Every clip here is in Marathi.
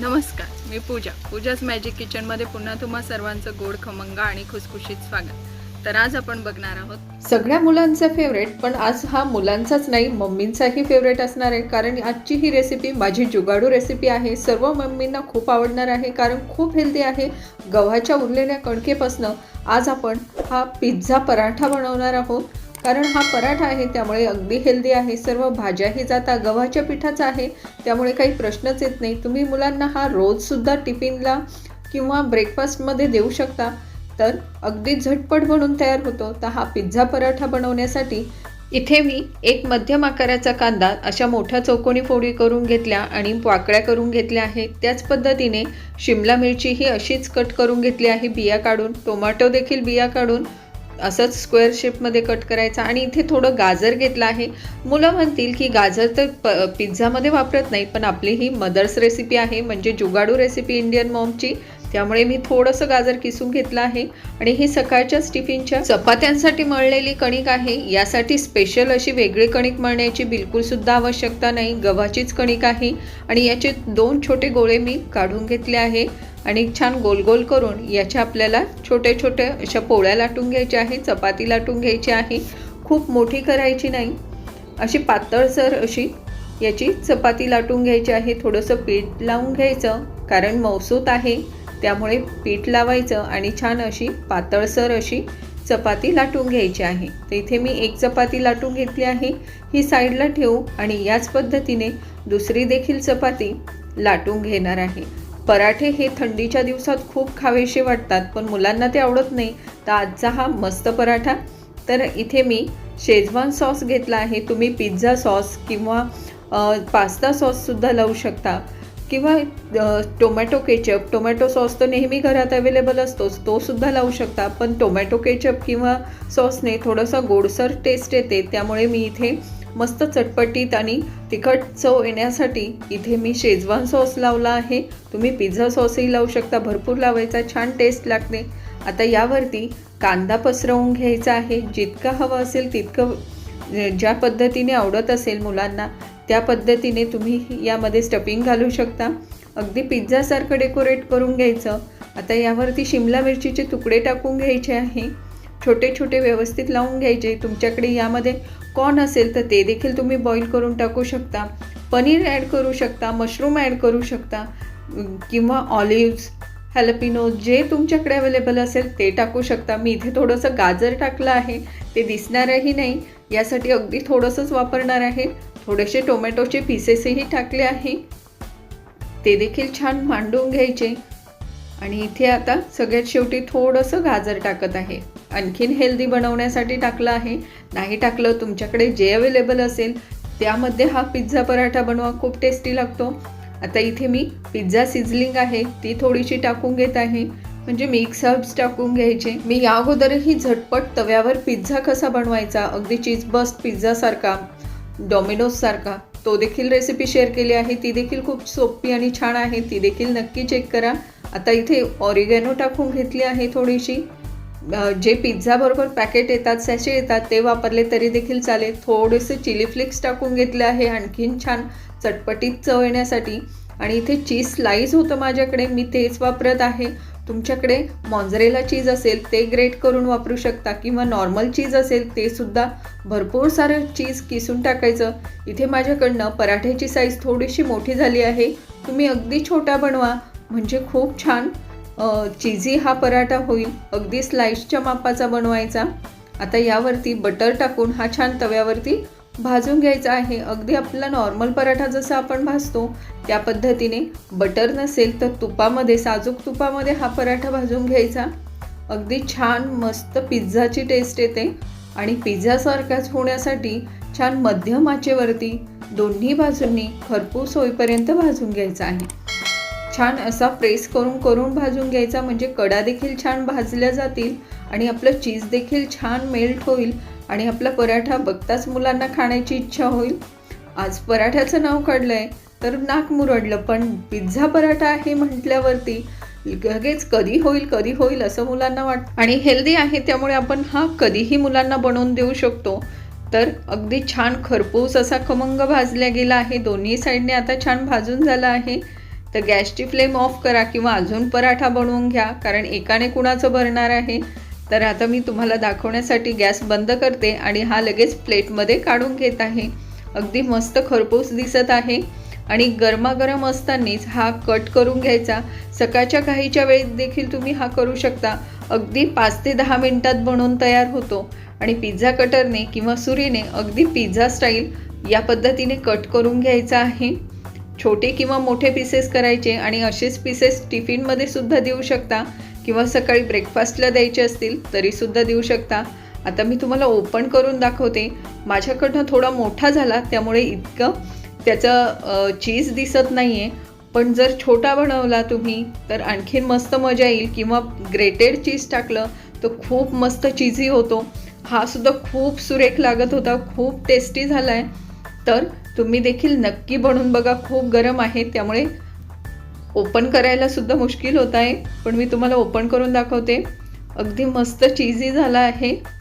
नमस्कार मी पूजा. पूजाच मॅजिक किचनमध्ये पुन्हा तुम्हा सर्वांचं गोड खमंग आणि खुसखुशीत स्वागत. तर आज आपण बघणार आहोत सगळ्या मुलांचा फेवरेट पण आज हा मुलांचाच नाही मम्मींचाही फेवरेट असणार आहे. कारण आजची ही रेसिपी माझी जुगाडू रेसिपी आहे. सर्व मम्मींना खूप आवडणार आहे कारण खूप हेल्दी आहे. गव्हाच्या उरलेल्या कणकेपासनं आज आपण हा पिझ्झा पराठा बनवणार आहोत. कारण हा पराठा आहे त्यामुळे अगदी हेल्दी आहे. सर्व भाज्याही जाता गव्हाच्या पिठाचा आहे त्यामुळे काही प्रश्नच येत नाही. तुम्ही मुलांना हा रोजसुद्धा टिफिनला किंवा ब्रेकफास्टमध्ये देऊ शकता. तर अगदी झटपट बनून तयार होतो. तर हा पिझ्झा पराठा बनवण्यासाठी इथे मी एक मध्यम आकाराचा कांदा अशा मोठ्या चौकोनी फोडी करून घेतल्या आणि वाकड्या करून घेतल्या आहेत. त्याच पद्धतीने शिमला मिरची ही अशीच कट करून घेतली आहे बिया काढून. टोमॅटो देखील बिया काढून असंच स्क्वेअर शेपमध्ये कट करायचा आणि इथे थोडं गाजर घेतलं आहे. मुलं म्हणतील की गाजर तर प पिझ्झामध्ये वापरत नाही पण आपली ही मदर्स रेसिपी आहे म्हणजे जुगाडू रेसिपी इंडियन मॉमची त्यामुळे मी थोडंसं गाजर किसून घेतलं आहे. आणि ही सकाळच्याच टिफिनच्या चपात्यांसाठी मळलेली कणिक आहे. यासाठी स्पेशल अशी वेगळी कणिक मळण्याची बिलकुलसुद्धा आवश्यकता नाही. गव्हाचीच कणिक आहे. आणि याचे दोन छोटे गोळे मी काढून घेतले आहे. आणि छान गोल गोल करून याच्या आपल्याला छोटे छोटे अशा पोळ्या लाटून घ्यायच्या आहे चपाती लाटून घ्यायची आहे. खूप मोठी करायची नाही. अशी पातळसर अशी याची चपाती लाटून घ्यायची आहे. थोडंसं पीठ लावून घ्यायचं कारण मौसूत आहे. त्यामुळे पीठ लावायचं आणि छान अशी पातळसर अशी चपाती लाटून घ्यायची आहे. तर इथे मी एक चपाती लाटून घेतली आहे. ही साईडला ठेवू आणि याच पद्धतीने दुसरी देखील चपाती लाटून घेणार आहे. पराठे हे थंडीच्या दिवसात खूप खावेसे वाटतात पण मुलांना ते आवडत नाही. तर आजचा हा मस्त पराठा. तर इथे मी शेजवान सॉस घेतला आहे. तुम्ही पिझ्झा सॉस किंवा पास्ता सॉससुद्धा लावू शकता. किंवा टोमॅटो केचप. टोमॅटो सॉस तर नेहमी घरात अवेलेबल असतोच. तोसुद्धा लावू शकता. पण टोमॅटो केचप किंवा सॉसने थोडंसं गोडसर टेस्ट येते. त्यामुळे मी इथे मस्त चटपटीत आणि तिखट चव येण्यासाठी इथे मी शेजवान सॉस लावला आहे. तुम्ही पिझ्झा सॉसही लावू शकता. भरपूर लावायचा छान टेस्ट लागते. आता यावरती कांदा पसरवून घ्यायचा आहे. जितका हवं असेल तितकं ज्या पद्धतीने आवडत असेल मुलांना त्या पद्धतीने तुम्ही यामध्ये स्टफिंग घालू शकता. अगदी पिझ्झासारखं डेकोरेट करून घ्यायचं. आता यावरती शिमला मिरचीचे तुकडे टाकून घ्यायचे आहे. छोटे छोटे व्यवस्थित लावून घ्यायचे. तुमच्याकडे यामध्ये कॉर्न असेल तर ते देखील तुम्ही बॉईल करून टाकू शकता. पनीर ॲड करू शकता मशरूम ॲड करू शकता किंवा ऑलिव्ज हॅलपिनो जे तुमच्याकडे अवेलेबल असेल ते टाकू शकता. मी इथे थोडंसं गाजर टाकलं आहे ते दिसणारही नाही. यासाठी अगदी थोडंसंच वापरणार आहे. थोडेसे टोमॅटोचे पीसेसही टाकले आहे. ते देखील छान मांडून घ्यायचे. आणि इथे आता सगळ्यात शेवटी थोडंसं गाजर टाकत आहे. आणखीन हेल्दी बनवण्यासाठी टाकलं आहे. नाही टाकलं तुमच्याकडे जे अवेलेबल असेल त्यामध्ये हा पिझ्झा पराठा बनवा खूप टेस्टी लागतो. आता इथे मी पिझ्झा सिझलिंग आहे ती थोडीशी टाकून घेत आहे. म्हणजे मिक्स हर्ब्स टाकून घ्यायचे. मी या अगोदरही झटपट तव्यावर पिझ्झा कसा बनवायचा अगदी चीज बस्ट पिझ्झासारखा डॉमिनोजसारखा तो देखील रेसिपी शेअर केली आहे. ती देखील खूप सोपी आणि छान आहे. ती देखील नक्की चेक करा. आता इथे ऑरिगॅनो टाकून घेतली आहे थोडीशी. जे पिझ्झाबरोबर पॅकेट येतात सॅशे येतात ते वापरले तरी देखील चालेल. थोडेसे चिली फ्लेक्स टाकून घेतले आहे आणखीन छान चटपटीत चव येण्यासाठी. आणि इथे चीज स्लाईस होतं माझ्याकडे मी तेच वापरत आहे. तुमच्याकडे मॉन्झरेला चीज असेल ते ग्रेट करून वापरू शकता. किंवा नॉर्मल चीज असेल ते सुद्धा भरपूर सारं चीज किसून टाकायचं. इथे माझ्याकडनं पराठ्याची साईज थोडीशी मोठी झाली आहे. तुम्ही अगदी छोटा बनवा. म्हणजे खूप छान. चिझी हा पराठा होईल. अगदी स्लाईसच्या मापाचा बनवायचा. आता यावरती बटर टाकून हा छान तव्यावरती भाजून घ्यायचा आहे. अगदी आपला नॉर्मल पराठा जसा आपण भाजतो त्या पद्धतीने बटर नसेल तर तुपामध्ये साजूक तुपामध्ये हा पराठा भाजून घ्यायचा. अगदी छान मस्त पिझ्झाची टेस्ट येते. आणि पिझ्झासारखाच होण्यासाठी छान मध्यम आचेवरती दोन्ही बाजूंनी खरपूस होईपर्यंत भाजून घ्यायचा आहे. छान असा प्रेस करून करून भाजून घ्यायचा. म्हणजे कडा देखील छान भाजल्या जातील आणि आपलं चीज देखील छान मेल्ट होईल आणि आपला पराठा बघताच मुलांना खाण्याची इच्छा होईल. आज पराठ्याचं नाव काढलं आहे तर नाक मुरडलं पण पिझ्झा पराठा आहे म्हटल्यावरती लगेच कधी होईल कधी होईल असं मुलांना वाट आणि हेल्दी आहे त्यामुळे आपण हा कधीही मुलांना बनवून देऊ शकतो. तर अगदी छान खरपूस असा खमंग भाजल्या गेला आहे. दोन्ही साईडने आता छान भाजून झाला आहे. तर गॅसची फ्लेम ऑफ करा किंवा अजून पराठा बनवून घ्या कारण एकाने कुणाचं भरणार आहे? तर आता मी तुम्हाला दाखवण्यासाठी गॅस बंद करते आणि हा लगेच प्लेटमध्ये काढून घेत आहे. अगदी मस्त खरपूस दिसत आहे आणि गरमागरम असतानाच हा कट करून घ्यायचा. सकाळच्या काहीच्या वेळेत देखील तुम्ही हा करू शकता. अगदी पाच ते दहा मिनटात बनवून तयार होतो. आणि पिझ्झा कटरने किंवा सुरीने अगदी पिझ्झा स्टाईल या पद्धतीने कट करून घ्यायचा आहे. छोटे किंवा मोठे पीसेस करायचे आणि असेच पीसेस टिफिनमध्ये सुद्धा देऊ शकता. किंवा सकाळी ब्रेकफास्टला द्यायचे असतील तरीसुद्धा देऊ शकता. आता मी तुम्हाला ओपन करून दाखवते. माझ्याकडनं थोडा मोठा झाला त्यामुळे इतकं त्याचं चीज दिसत नाही आहे पण जर छोटा बनवला तुम्ही तर आणखीन मस्त मजा येईल. किंवा ग्रेटेड चीज टाकलं तर खूप मस्त चीजी होतो. हा सुद्धा खूप सुरेख लागत होता खूप टेस्टी झाला आहे तर तुम्ही देखील नक्की बनवून बघा. खूप गरम आहे. त्यामुळे ओपन करायला सुद्धा मुश्किल होत आहे. पण मी तुम्हाला ओपन करून दाखवते. अगदी मस्त चीजी झाला आहे.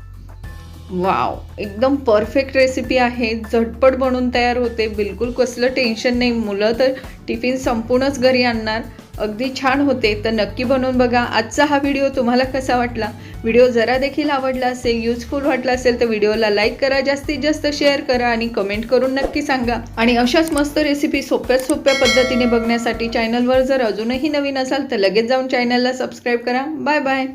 वाव एकदम परफेक्ट रेसिपी आहे. झटपट बनून तयार होते. बिलकुल कसलं टेन्शन नाही. मुलं तर टिफिन संपूर्णच घरी आणणार. अगदी छान होते तर नक्की बनवून बघा. आजचा हा व्हिडिओ तुम्हाला कसा वाटला? व्हिडिओ जरा देखील आवडला असेल युजफुल वाटला असेल तर व्हिडिओला लाईक करा जास्तीत जास्त शेअर करा आणि कमेंट करून नक्की सांगा. आणि अशाच मस्त रेसिपी सोप्या सोप्या पद्धतीने बघण्यासाठी चॅनलवर जर अजूनही नवीन असाल तर लगेच जाऊन चॅनलला सबस्क्राईब करा. Bye bye